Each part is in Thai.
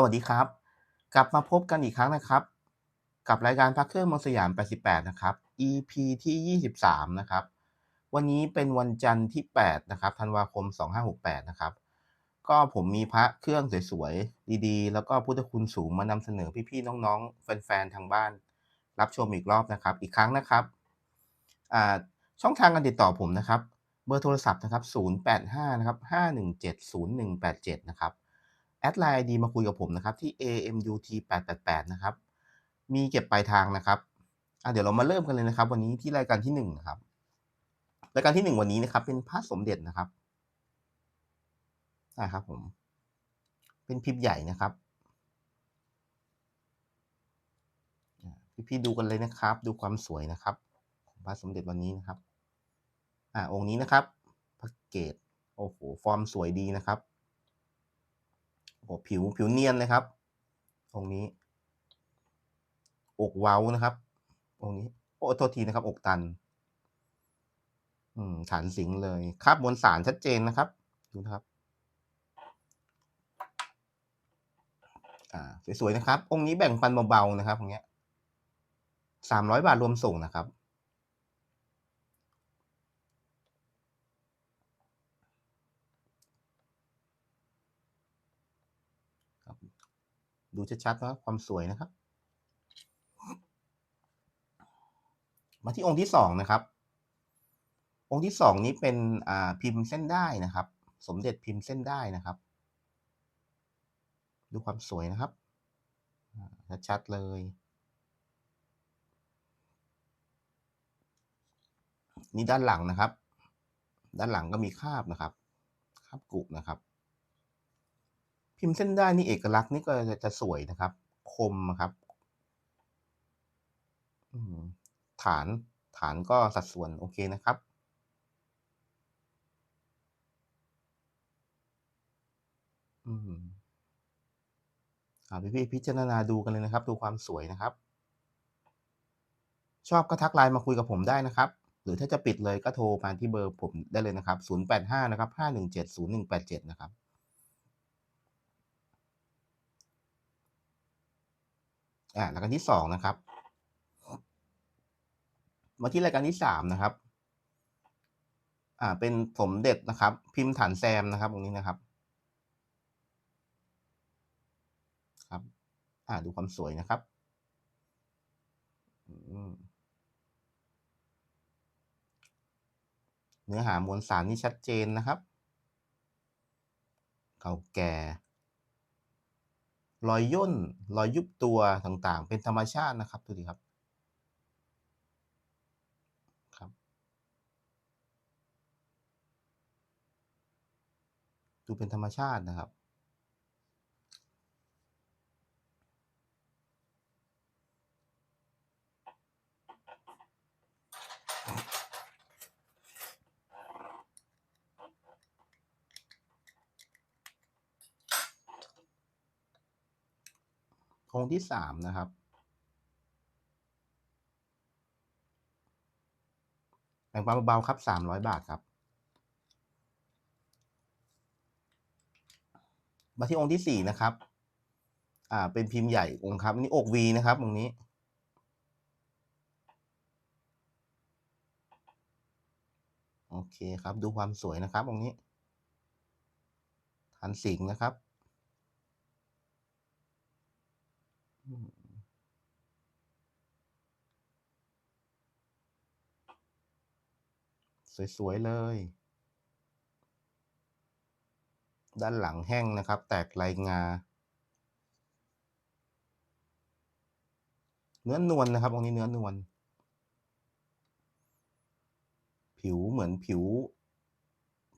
สวัสดีครับ กลับมาพบกันอีกครั้งนะครับ กับรายการพักเครื่องมองสยาม 88 นะครับ EP ที่ 23 นะครับ วันนี้เป็นวันจันทร์ที่ 8 นะครับธันวาคม 2568 นะครับ ก็ผมมีพระเครื่องสวยๆ ดีๆ แล้วก็พุทธคุณสูงมานำเสนอพี่ๆ น้องๆ แฟนๆ ทางบ้าน รับชมอีกรอบนะครับ อีกครั้งนะครับ ช่องทางการติดต่อผมนะครับ เบอร์โทรศัพท์นะครับ 085 นะครับ 517 0187 นะครับ ดไลน์ ID มาคุยกับผมนะครับที่ AMUT 888นะครับ มีเก็บปลายทางนะครับเดี๋ยวเรามาเริ่มกันเลยนะครับ วันนี้ที่รายการที่1นะครับรายการที่ 1 วันนี้นะครับ เป็นพระสมเด็จนะครับนะครับผม เป็นพิมพ์ใหญ่นะครับอ่พี่ๆดูกันเลยนะครับ ดูความสวยนะครับ ของพระสมเด็จวันนี้นะครับ อ่าองค์นี้นะครับพระเกตโอ้โหฟอร์มสวยดีนะครับ โอ้ผิวผิวเนียนเลยครับองนี้ อกเว้านะครับองนี้ โอ้โทษทีนะครับ อกตัน อืมฐานสิงเลยคราบมวลสารชัดเจนนะครับ ดูนะครับ อ่า สวยๆนะครับ องค์นี้แบ่งปันเบาๆนะครับองเนี้ยสามร้อยบาทรวมส่งนะครับ ดูชัดๆนะความสวยนะครับ มาที่องค์ที่สองนะครับ องค์ที่สองนี้เป็นอ่าพิมพ์เส้นได้นะครับ สมเด็จพิมพ์เส้นได้นะครับ ดูความสวยนะครับชัดๆเลย นี่ด้านหลังนะครับ ด้านหลังก็มีคาบนะครับ คาบกุนะครับ พิมพ์เส้นได้นี่เอกลักษณ์นี่ก็จะจะสวยนะครับ คมครับฐานฐานก็สัดส่วนโอเคนะครับ อืมอ่าพี่ๆพิจารณาดูกันเลยนะครับ ดูความสวยนะครับ ชอบก็ทักไลน์มาคุยกับผมได้นะครับ หรือถ้าจะปิดเลยก็โทรมาที่เบอร์ผมได้เลยนะครับ 085 นะครับ 517 0187 นะครับ อ่ารายการที่สองนะครับ มาที่รายการที่สามนะครับ อ่า เป็นสมเด็จนะครับ พิมพ์ฐานแซมนะครับตรงนี้นะครับ ครับ อ่าดูความสวยนะครับเนื้อหามวลสารนี่ชัดเจนนะครับ เก่าแก่ รอยย่นรอยยุบตัวต่างๆ เป็นธรรมชาตินะครับดูดิครับครับ ดูเป็นธรรมชาตินะครับ องค์ที่สามนะครับแบ่งปันเบาๆครับสามร้อยบาทครับ มาที่องค์ที่สี่นะครับ อ่า เป็นพิมพ์ใหญ่องค์ครับนนี้อกวีนะครับตรงนี้โอเคครับ ดูความสวยนะครับตรงนี้ฐานสิงห์นะครับ สวยๆเลย ด้านหลังแห้งนะครับ แตกลายงา เนื้อนวลนะครับตรงนี้เนื้อนวล ผิวเหมือนผิว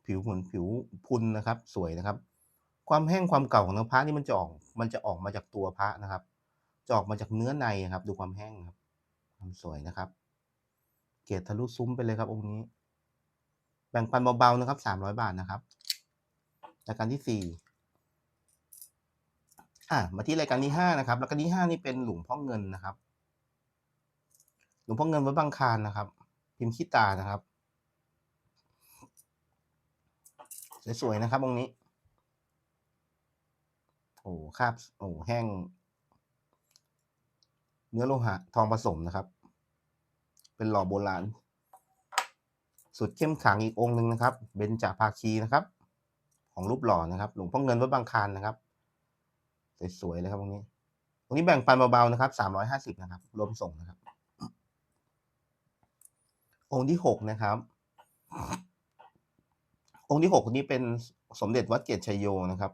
ผิวเหมือนผิวพุนนะครับ สวยนะครับ ความแห้งความเก่าของเนื้อพระนี่มันจะออก มันจะออกมาจากตัวพระนะครับ จะออกมาจากเนื้อในครับ ดูความแห้งครับ ความสวยนะครับเกรดทะลุซุ้มไปเลยครับองค์นี้ แบ่งปันเบาๆนะครับสามร้อยบาทนะครับรายการที่สี่อะมาที่รายการที่ห้านะครับรายการที่ห้านี่เป็นหลวงพ่อเงินนะครับ หลวงพ่อเงินวัดบางคานนะครับ พิมพ์ขี้ตานะครับสวยๆนะครับองค์นี้โอ้คราบโอ้แห้ง เนื้อโลหะทองผสมนะครับ เป็นหล่อโบราณ สุดเข้มขลังอีกองค์หนึ่งนะครับ เบญจาภาคีนะครับ ของรูปหล่อนะครับ หลวงพ่อเงินวัดบางคานนะครับ สวยๆเลยครับตรงนี้ ตรงนี้แบ่งปันเบาๆนะครับสามร้อยห้าสิบนะครับ รวมส่งนะครับ องค์ที่หกนะครับ องค์ที่หกนี้เป็นสมเด็จวัดเกตชัยโยนะครับ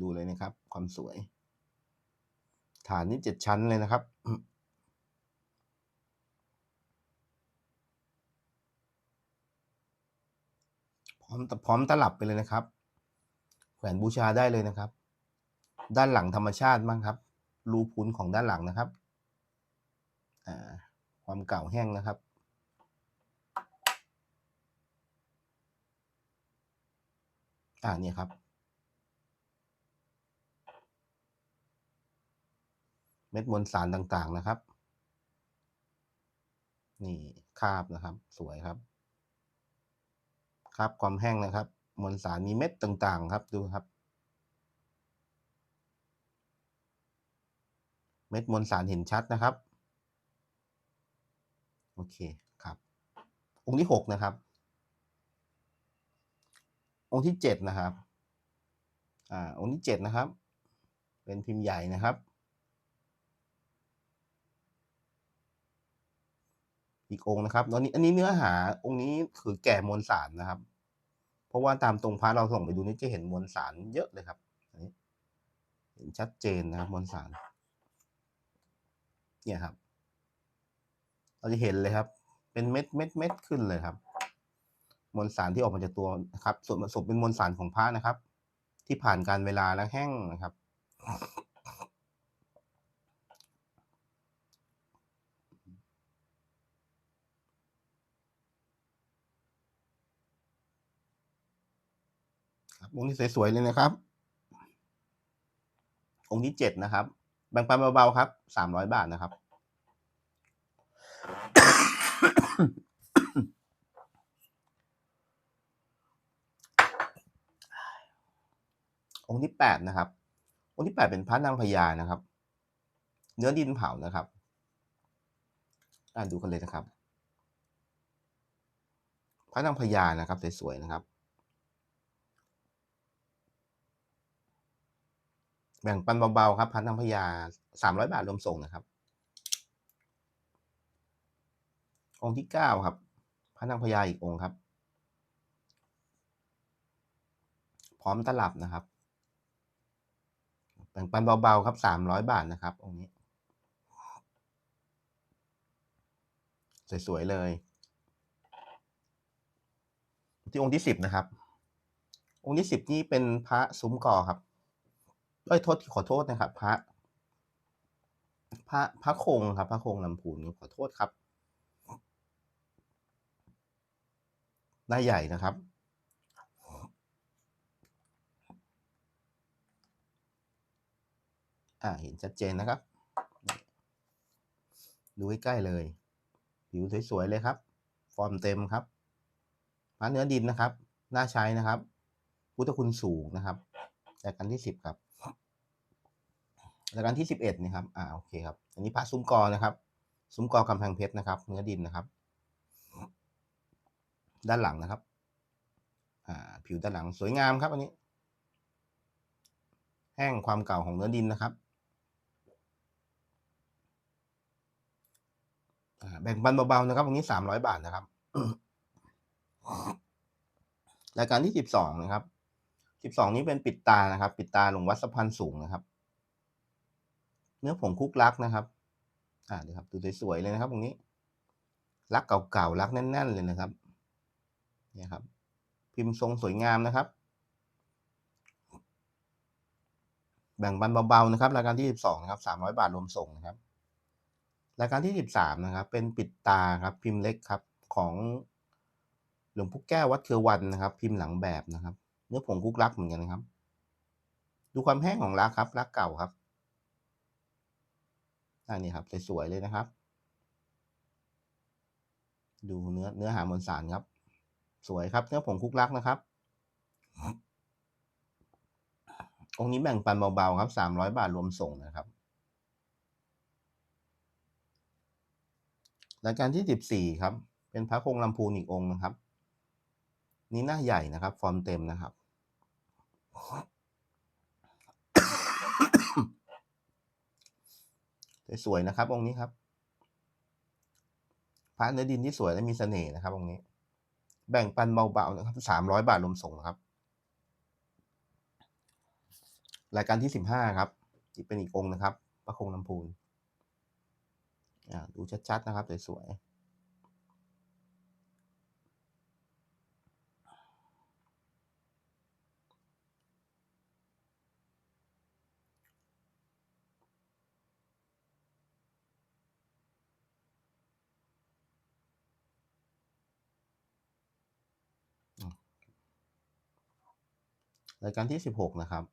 ดูเลยนะครับ ความสวย ฐานนี้เจ็ดชั้นเลยนะครับ ร้อมพร้อมตลับไปเลยนะครับ แขวนบูชาได้เลยนะครับ ด้านหลังธรรมชาติบ้างครับ รูพุนของด้านหลังนะครับความเก่าแห้งนะครับอ่าเนี่ยครับ เม็ดมวลสารต่างๆนะครับ นี่คาบนะครับ สวยครับ คราบความแห้งนะครับ มวลสารมีเม็ดต่างๆ ครับดูครับ เม็ดมวลสารเห็นชัดนะครับ โอเคครับ องค์ที่หกนะครับ องค์ที่เจ็ดนะครับ อ่าองค์ที่เจ็ดนะครับ เป็นพิมพ์ใหญ่นะครับ อีกองค์นะครับแล้วนี้อันนี้เนื้อหาองค์นี้คือแก่มวลสารนะครับ เพราะว่าตามตรงพระเราส่งไปดูนี่จะเห็นมวลสารเยอะเลยครับนี่เห็นชัดเจนนะครับมวลสาร เนี่ยครับ เราจะเห็นเลยครับ เป็นเม็ดเม็ดเม็ดขึ้นเลยครับ มวลสารที่ออกมาจากตัวนะครับ ส่วนผสมเป็นมวลสารของพระนะครับ ที่ผ่านการเวลาและแห้งนะครับ องค์นี้สวยๆเลยนะครับ องค์ที่เจ็ดนะครับ แบ่งปันเบาๆครับสามร้อยบาทนะครับ องค์ที่แปดนะครับ องค์ที่แปดเป็นพระนางพญานะครับ เนื้อดินเผานะครับ อ่านดูกันเลยนะครับ พระนางพญานะครับสวยๆนะครับ แบ่งปันเบาๆครับพันธังพญาสามร้อยบาทรวมส่งนะครับ องค์ที่เก้าครับพันธังพญาอีกองค์ครับ พร้อมตลับนะครับ แบ่งปันเบาๆครับสามร้อยบาทนะครับ องค์นี้ สวยๆเลยที่องค์ที่สิบนะครับ องค์ที่สิบนี่เป็นพระซุ้มกอครับ เอ้ยโทษขอโทษนะครับ พระ พระพระคงครับ พระคงลำพูนขอโทษครับหน้าใหญ่นะครับ อ่าเห็นชัดเจนนะครับ ดูใใกล้เลย ผิวสวยๆเลยครับ ฟอร์มเต็มครับพระเนื้อดินนะครับ น่าใช้นะครับ พุทธคุณสูงนะครับรายการที่สิบครับ รายการที่สิบเอ็ดนะครับอ่าโอเคครับ อันนี้พระซุ้มกอนะครับ ซุ้มกอกำแพงเพชรนะครับ เนื้อดินนะครับ ด้านหลังนะครับอ่าผิวด้านหลังสวยงามครับ อันนี้ แห้งความเก่าของเนื้อดินนะครับอ่าแบ่งปันเบาๆนะครับตรงนี้สามร้อยบาทนะครับรายการที่สิบสองนะครับสิบสองนี้เป็นปิดตานะครับ ปิดตาหลวงวัดสะพานสูงนะครับ เนื้อผงคุกลักนะครับ อ่าดูครับดูสวยๆเลยนะครับตรงนี้ ลักเก่าๆลักแน่น ๆ เลยนะครับเนี่ยครับ พิมพ์ทรงสวยงามนะครับ แบ่งปันเบาๆนะครับรายการที่สิบสองนะครับสามร้อยบาทรวมส่งนะครับ รายการที่สิบสามนะครับ เป็นปิดตาครับ พิมพ์เล็กครับของหลวงพ่อแก้ววัดเครือวันนะครับ พิมพ์หลังแบบนะครับ เนื้อผงคุกลักเหมือนกันนะครับ ดูความแห้งของลักครับลักเก่าครับ อันนี้ครับสวยๆเลยนะครับ ดูเนื้อเนื้อหามวลสารครับ สวยครับเนื้อผงคุกลักนะครับ องค์นี้แบ่งปันเบาๆครับสามร้อยบาทรวมส่งนะครับรายการที่สิบสี่ครับ เป็นพระคงลำพูนอีกองค์นะครับ นี่หน้าใหญ่นะครับ ฟอร์มเต็มนะครับ สวยนะครับ องค์นี้ครับพระเนื้อดินที่สวยและมีเสน่ห์นะครับองค์นี้ แบ่งปันเบาๆนะครับสามร้อยบาทรวมส่งนะครับ รายการที่สิบห้าครับอีกเป็นอีกองค์นะครับ พระคงลำพูนอ่าดูชัดๆนะครับสวยๆ รายการที่สิบหกนะครับ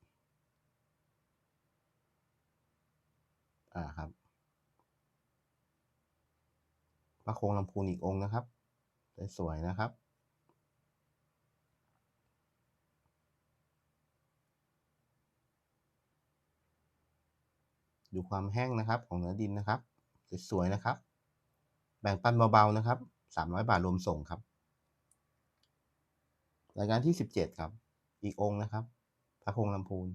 อ่าครับพระโคงลำพูนอีกองค์นะครับ สวยๆนะครับดูความแห้งนะครับของเนื้อดินนะครับ สวยๆนะครับ แบ่งปันเบาๆนะครับสามร้อยบาทรวมส่งครับ รายการที่สิบเจ็ดครับ อีกองค์นะครับ พระคงลำพูน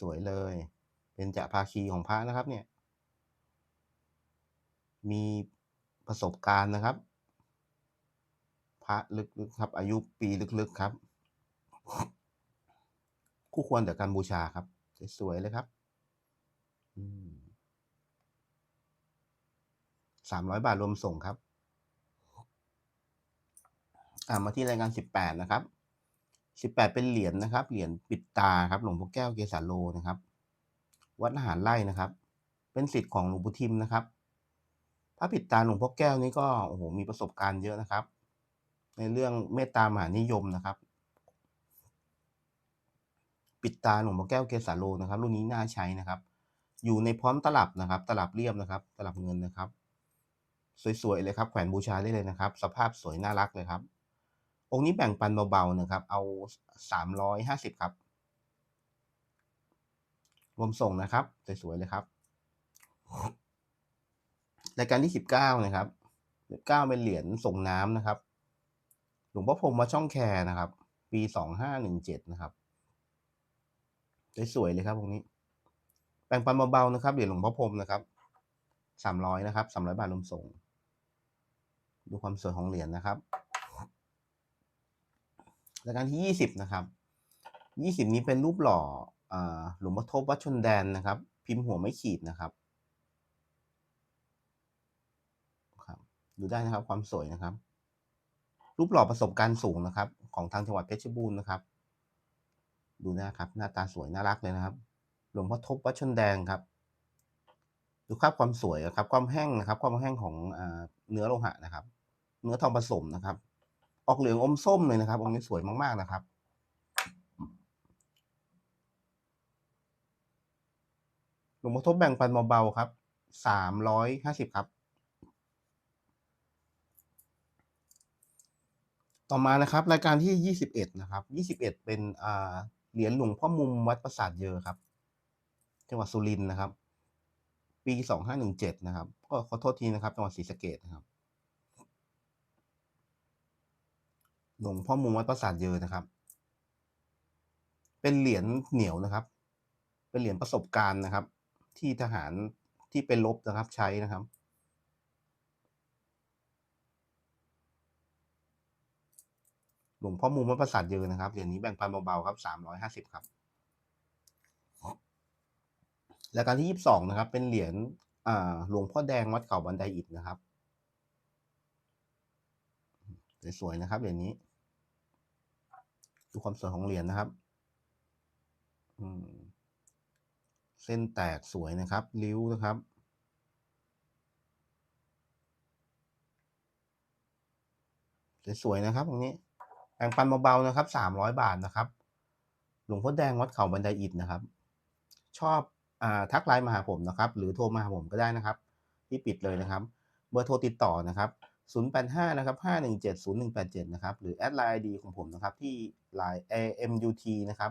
สวยเลย เป็นจะภาคีของพระนะครับ เนี่ย มีประสบการณ์นะครับ พระลึกๆครับ อายุปีลึกๆครับ คู่ควรแต่การบูชาครับ สวยๆเลยครับสามร้อยบาทรวมส่งครับ อ่ามาที่รายการสิบแปดนะครับสิบแปดเป็นเหรียญนะครับ เหรียญปิดตาครับ หลวงพ่อแก้วเกสาโลนะครับ วัดอาหารไร่นะครับ เป็นสิทธิ์ของหลวงปู่ทิมนะครับ พระปิดตาหลวงพ่อแก้วนี้ก็โอ้โหมีประสบการณ์เยอะนะครับ ในเรื่องเมตตามหานิยมนะครับ ปิดตาหลวงพ่อแก้วเกสาโลนะครับ รุ่นนี้น่าใช้นะครับ อยู่ในพร้อมตลับนะครับ ตลับเรียบนะครับ ตลับเงินนะครับ สวยๆเลยครับ แขวนบูชาได้เลยนะครับ สภาพสวยน่ารักเลยครับ องค์นี้แบ่งปันเบาๆนะครับ เอาสามร้อยห้าสิบครับ รวมส่งนะครับ สวยๆเลยครับ รายการที่สิบเก้านะครับสิบเก้าเป็นเหรียญส่งน้ำนะครับ หลวงพ่อพรหมวัดช่องแคร์นะครับ ปีสองห้าหนึ่งเจ็ดนะครับ สวยๆเลยครับตรงนี้ แบ่งปันเบาๆนะครับ เหรียญหลวงพ่อพรมนะครับสามร้อยนะครับสามร้อยบาทรวมส่ง ดูความสวยของเหรียญนะครับ รายการที่ยี่สิบนะครับยี่สิบนี้เป็นรูปหล่อหลวงพ่อทบวัดชนแดนนะครับ พิมพ์หัวไม่ขีดนะครับครับดูได้นะครับความสวยนะครับ รูปหล่อประสบการณ์สูงนะครับ ของทางจังหวัดเพชรบูรณ์นะครับ ดูนะครับ หน้าตาสวยน่ารักเลยนะครับ หลวงพ่อทบวัดชนแดงครับ ดูครับความสวยครับ ความแห้งนะครับ ความแห้งของเนื้อโลหะนะครับ เนื้อทองผสมนะครับ ออกเหลืองอมส้มเลยนะครับ องค์นี้สวยมาก ๆ นะครับ หลวงพ่อทบแบ่งปันเบาๆครับ สามร้อยห้าสิบครับ ต่อมานะครับ รายการที่ยี่สิบเอ็ดนะครับ ยี่สิบเอ็ดเป็นอ่าเหรียญหลวงพ่อมุมวัดปราสาทเยอะครับ จังหวัดสุรินทร์นะครับ ปีสองห้าหนึ่งเจ็ดนะครับ ก็ขอโทษทีนะครับ จังหวัดศรีสะเกดนะครับ หลวงพ่อมุมวัดปราสาทเยอนะครับ เป็นเหรียญเหนียวนะครับ เป็นเหรียญประสบการณ์นะครับ ที่ทหารที่เป็นลบนะครับใช้นะครับ หลวงพ่อมุมวัดปราสาทเยอนะครับเหรียญนี้แบ่งปันเบาๆครับสามร้อยห้าสิบครับรายการที่ยี่สิบสองนะครับ เป็นเหรียญหลวงพ่อแดงวัดเขาบันไดอิฐนะครับสวยๆนะครับเหรียญนี้ ดูความสวยของเหรียญนะครับเส้นแตกสวยนะครับ ริ้วนะครับ สวยๆนะครับตรงนี้แบ่งปันเบาๆนะครับสามร้อยบาทนะครับ หลวงพ่อแดงวัดเขาบันไดอิฐนะครับ ชอบอทักไลน์มาหาผมนะครับ หรือโทรมาหาผมก็ได้นะครับ ที่ปิดเลยนะครับ เบอร์โทรติดต่อนะครับ 085 นะครับ 517 0187 นะครับ หรือแอดไลน์ ID ของผมนะครับ ที่ line AMUT นะครับ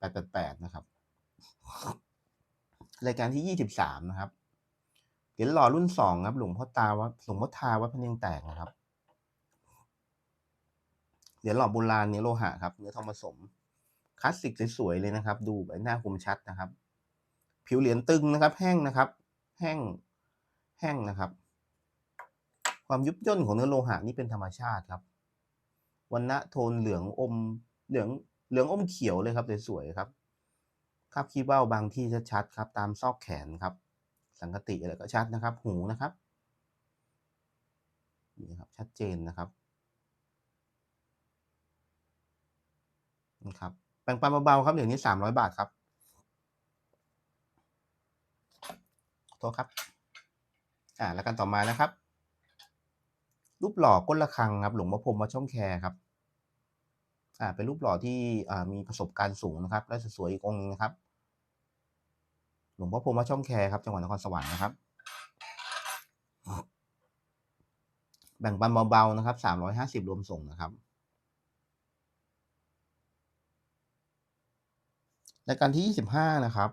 888 นะครับ รายการที่ 23 นะครับเหรียญหล่อรุ่น 2 ครับ หลวงพ่อตาวัดหลวงพ่อทาวัดพะเนียงแตกนะครับ เหรียญหล่อโบราณเนื้อโลหะครับ เนื้อทองผสม คลาสสิกสวยๆ เลยนะครับ ดูใบหน้าคมชัดนะครับ ผิวเหรียญตึงนะครับ แห้งนะครับ แห้ง แห้งนะครับ ความยุบย่นของเนื้อโลหะนี่เป็นธรรมชาติครับวันณะโทนเหลืองอมเหลืองเหลืองอมเขียวเลยครับสวยๆครับคาบขี้เบ้าบางที่ชัดๆครับตามซอกแขนครับ สังกติอะไรก็ชัดนะครับ หูนะครับนี่ครับชัดเจนนะครับนะครับแบ่งปันเบาๆครับเหรียญนี้300บาทครับขอโทษครับ อ่าแล้วกันต่อมานะครับ รูปหล่อก้นระฆังครับหลวงพ่อพรมวัดช่องแคครับอ่าเป็นรูปหล่อที่อ่ามีประสบการณ์สูงนะครับ และสวยอีกองค์หนึงนะครับ หลวงพ่อพรมวัดช่องแคครับจังหวัดนครสวรรค์นะครับ แบ่งปันเบาๆนะครับ350รวมส่งนะครับรายการที่ 25 นะครับ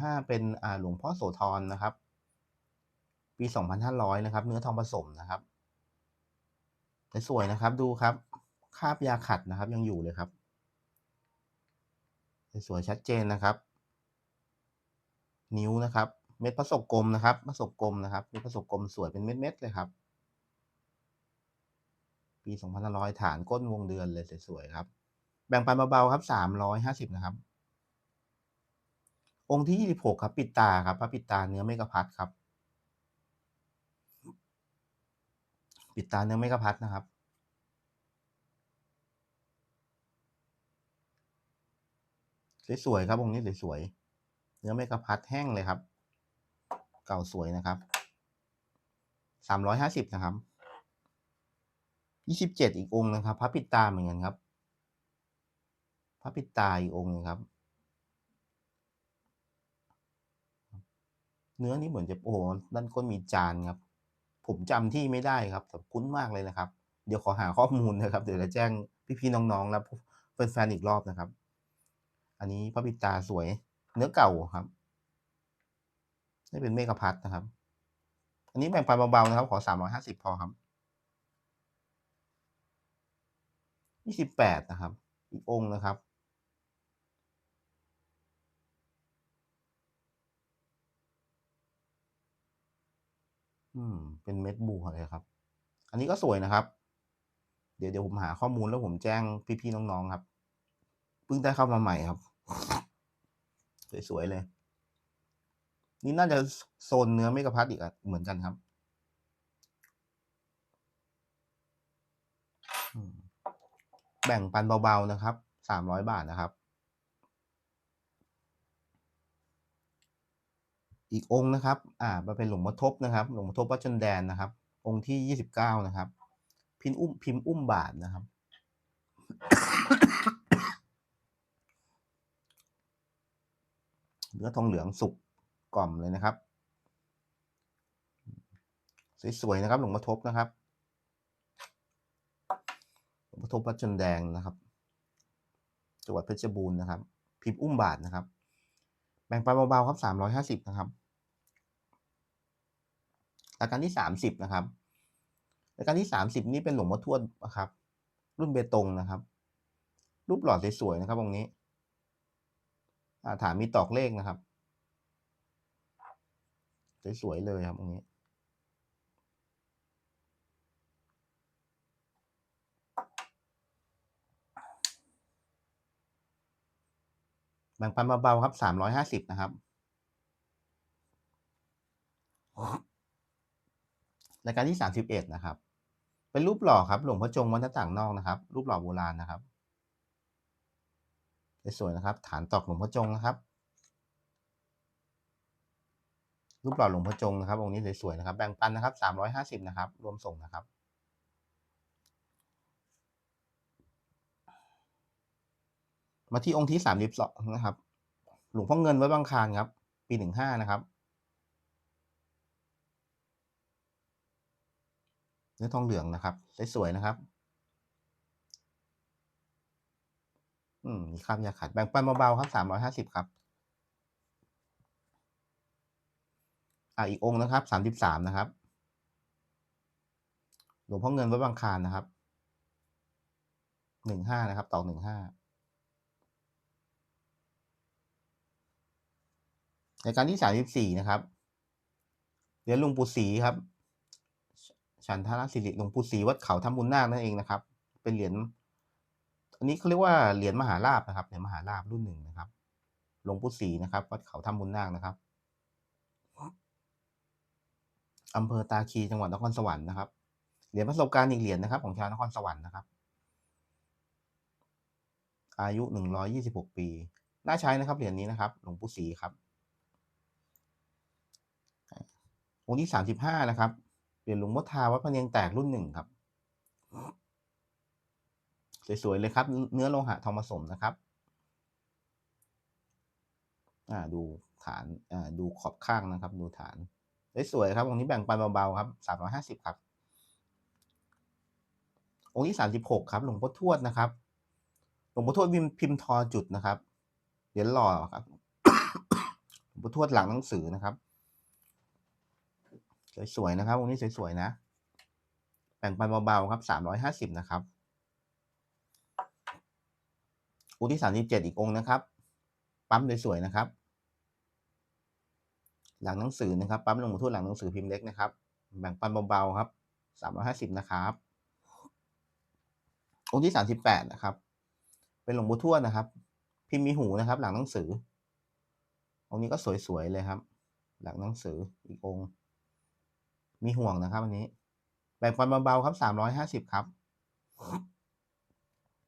25 เป็นอ่าหลวงพ่อโสธรนะครับ ปี 2,500 นะครับ เนื้อทองผสมนะครับ สวยนะครับดูครับคาบยาขัดนะครับ ยังอยู่เลยครับ สวยชัดเจนนะครับ นิ้วนะครับ เม็ดพระศกลมนะครับพระศกลมนะครับเม็ดพระศกลมสวยเป็นเม็ดๆเลยครับ ปี2,500ฐานก้นวงเดือนเลยสวยๆครับ แบ่งปันเบาๆครับ350นะครับ องค์ที่26ครับ ปิดตาครับพระปิดตาเนื้อเมฆพัดครับ ปิดตาเนื้อเมฆพัดนะครับ สวยๆครับองค์นี้สวยๆ เนื้อเมฆพัดแห้งเลยครับ เก่าสวยนะครับ350นะครับ27อีกองค์นะครับ พระปิดตาเหมือนกันครับ พระปิดตาอีกองค์นึงครับเนื้อนี้เหมือนจะโอ้โหด้านก้นมีจานครับ ผมจำที่ไม่ได้ครับแต่คุ้นมากเลยนะครับ เดี๋ยวขอหาข้อมูลนะครับ เดี๋ยวจะแจ้งพี่ๆน้องๆและแฟนๆอีกรอบนะครับ อันนี้พระปิดตาสวยเนื้อเก่าครับนี่เป็นเมฆพัดนะครับ อันนี้แบ่งปันเบาๆนะครับ ขอ350พอครับ28นะครับ อีกองค์นะครับ อืม เป็นเม็ดบัวเลยครับ อันนี้ก็สวยนะครับ เดี๋ยวเดี๋ยวผมหาข้อมูลแล้วผมแจ้งพี่ๆน้องๆครับ เพิ่งได้เข้ามาใหม่ครับ สวยๆเลย นี่น่าจะโซนเนื้อเมกะพัดอีกอะเหมือนกันครับแบ่งปันเบาๆนะครับ300บาทนะครับ อีกองค์นะครับ อ่ามาเป็นหลวงพ่อทบนะครับ หลวงพ่อทบวัดชนแดนนะครับ องค์ที่29นะครับ พิมพ์อุ้มพิมพ์อุ้มบาทนะครับ เนื้อทองเหลืองสุกกล่อมเลยนะครับ สวยๆนะครับ หลวงพ่อทบนะครับ หลวงพ่อทบวัดชนแดงนะครับ จังหวัดเพชรบูรณ์นะครับ พิมพ์อุ้มบาทนะครับ แบ่งปันเบาๆครับ350นะครับรายการที่30นะครับรายการที่30นี่เป็นหลวงพ่อทวดนะครับ รุ่นเบตงนะครับ รูปหล่อสวยๆนะครับองนี้อ่าฐานมีตอกเลขนะครับ สวยๆเลยครับองนี้ บ่งปันเบาๆครับ350นะครับ รายการที่31นะครับ เป็นรูปหล่อครับ หลวงพ่อจงวัดหน้าต่างนอกนะครับ รูปหล่อโบราณนะครับสวยนะครับ ฐานตอกหลวงพ่อจงนะครับ รูปหล่อหลวงพ่อจงนะครับองค์นี้สวยๆนะครับ แบ่งปันนะครับ350นะครับ รวมส่งนะครับ มาที่องค์ที่32นะครับ หลวงพ่อเงินวัดบางคานครับ ปี15นะครับ เนื้อทองเหลืองนะครับสวยๆนะครับ อืมมีคราบยาขัดแบ่งปันเบาๆครับสามร้อยห้าสิบครับ อ่าอีกองค์นะครับสามสิบสามนะครับ หลวงพ่อเงินวัดบางคานนะครับหนึ่งห้านะครับต่อหนึ่งห้า รายการที่สามสิบสี่นะครับเหรียญหลวงปู่ศรีครับ ฉันทราศิริหลวงปู่ศรีวัดเขาทำบุญนาคนั่นเองนะครับ เป็นเหรียญอันนี้เขาเรียกว่าเหรียญมหาลาภนะครับเหรียญมหาลาภรุ่นหนึ่งนะครับหลวงปู่ศรีนะครับ วัดเขาทำบุญนาคนะครับอำเภอตาคีจังหวัดนครสวรรค์นะครับเหรียญประสบการณ์อีกเหรียญนะครับ ของชาวนครสวรรค์นะครับ อายุหนึ่งร้อยี่สิบหกปี น่าใช้นะครับเหรียญนี้นะครับ หลวงปู่ศรีครับ องค์ที่สามสิบห้านะครับเหรียญหลวงพ่อทาวัดพระเนียงแตกรุ่นหนึ่งครับ สวยๆเลยครับ เนื้อโลหะทองผสมนะครับ อ่าดูฐานอ่าดูขอบข้างนะครับ ดูฐานสวยๆครับองค์นี้แบ่งปันเบาๆครับสามร้อยห้าสิบครับ องค์ที่สามสิบหกครับ หลวงพ่อทวดนะครับ หลวงพ่อทวดพิมพ์พิมพ์ทอจุดนะครับเหรียญหล่อครับ หลวงพ่อทวดหลังหนังสือนะครับ สวยๆนะครับองค์นี้สวยๆนะ แบ่งปันเบาๆครับสามร้อยห้าสิบนะครับองค์ที่สามสิบเจ็ดอีกองค์นะครับ ปั๊มสวยๆนะครับ หลังหนังสือนะครับ ปั๊มลงปู่ทวดหลังหนังสือพิมพ์เล็กนะครับ แบ่งปันเบาๆครับสามร้อยห้าสิบนะครับองค์ที่สามสิบแปดนะครับ เป็นหลวงปู่ทวดนะครับ พิมพ์มีหูนะครับ หลังหนังสือองค์นี้ก็สวยๆเลยครับ หลังหนังสืออีกองค์ มีห่วงนะครับ อันนี้ แบ่งปันเบาๆครับสามร้อยห้าสิบครับ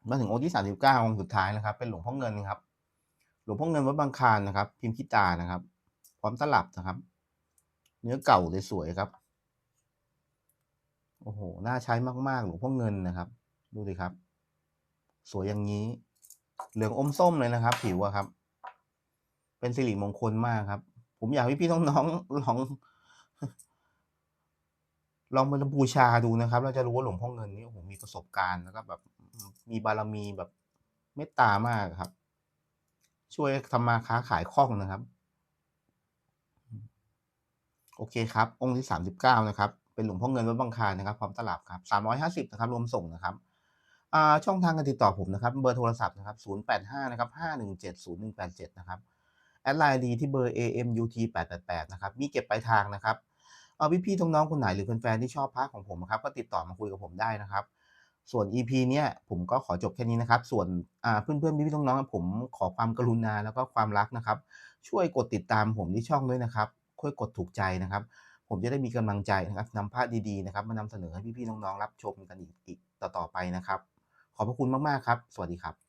มาถึงองค์ที่สามสิบเก้าองค์สุดท้ายนะครับ เป็นหลวงพ่อเงินครับ หลวงพ่อเงินวัดบางคานนะครับ พิมพ์พิตานะครับ พร้อมตลับนะครับ เนื้อเก่าเลยสวยครับ โอ้โห น่าใช้มากๆ หลวงพ่อเงินนะครับ ดูดิครับ สวยอย่างนี้ เหลืองอมส้มเลยนะครับ ผิวอะครับ เป็นสิริมงคลมากครับ ผมอยากให้พี่น้องๆลอง ลองไปบูชาดูนะครับ เราจะรู้ว่าหลวงพ่อเงินนี่โอ้โหมีประสบการณ์แล้วก็แบบมีบารมีแบบเมตตามากครับ ช่วยทำมาค้าขายคล่องนะครับ โอเคครับ องค์ที่สามสิบเก้านะครับ เป็นหลวงพ่อเงินวัดบางคานนะครับพร้อมตลับครับสามร้อยห้าสิบนะครับ รวมส่งนะครับอ่าช่องทางการติดต่อผมนะครับ เบอร์โทรศัพท์นะครับศูนย์แปดห้านะครับห้าหนึ่งเจ็ดศูนย์หนึ่งแปดเจ็ดนะครับ แอดไลน์ดีที่เบอร์ AMUT 888 นะครับ มีเก็บปลายทางนะครับ เอาพี่ๆน้องๆคนไหนหรือแฟนๆที่ชอบพระของผมนะครับก็ติดต่อมาคุยกับผมได้นะครับ ส่วน EP เนี้ยผมก็ขอจบแค่นี้นะครับ ส่วนอ่าเพื่อนๆพี่ๆน้องๆผมขอความกรุณาแล้วก็ความรักนะครับ ช่วยกดติดตามผมที่ช่องด้วยนะครับช่วยกดถูกใจนะครับ ผมจะได้มีกำลังใจนะครับนำภาพดีๆนะครับ มานำเสนอให้พี่ๆน้องๆรับชมกันอีกอีกต่อๆไปนะครับ ขอบพระคุณมากๆครับ สวัสดีครับ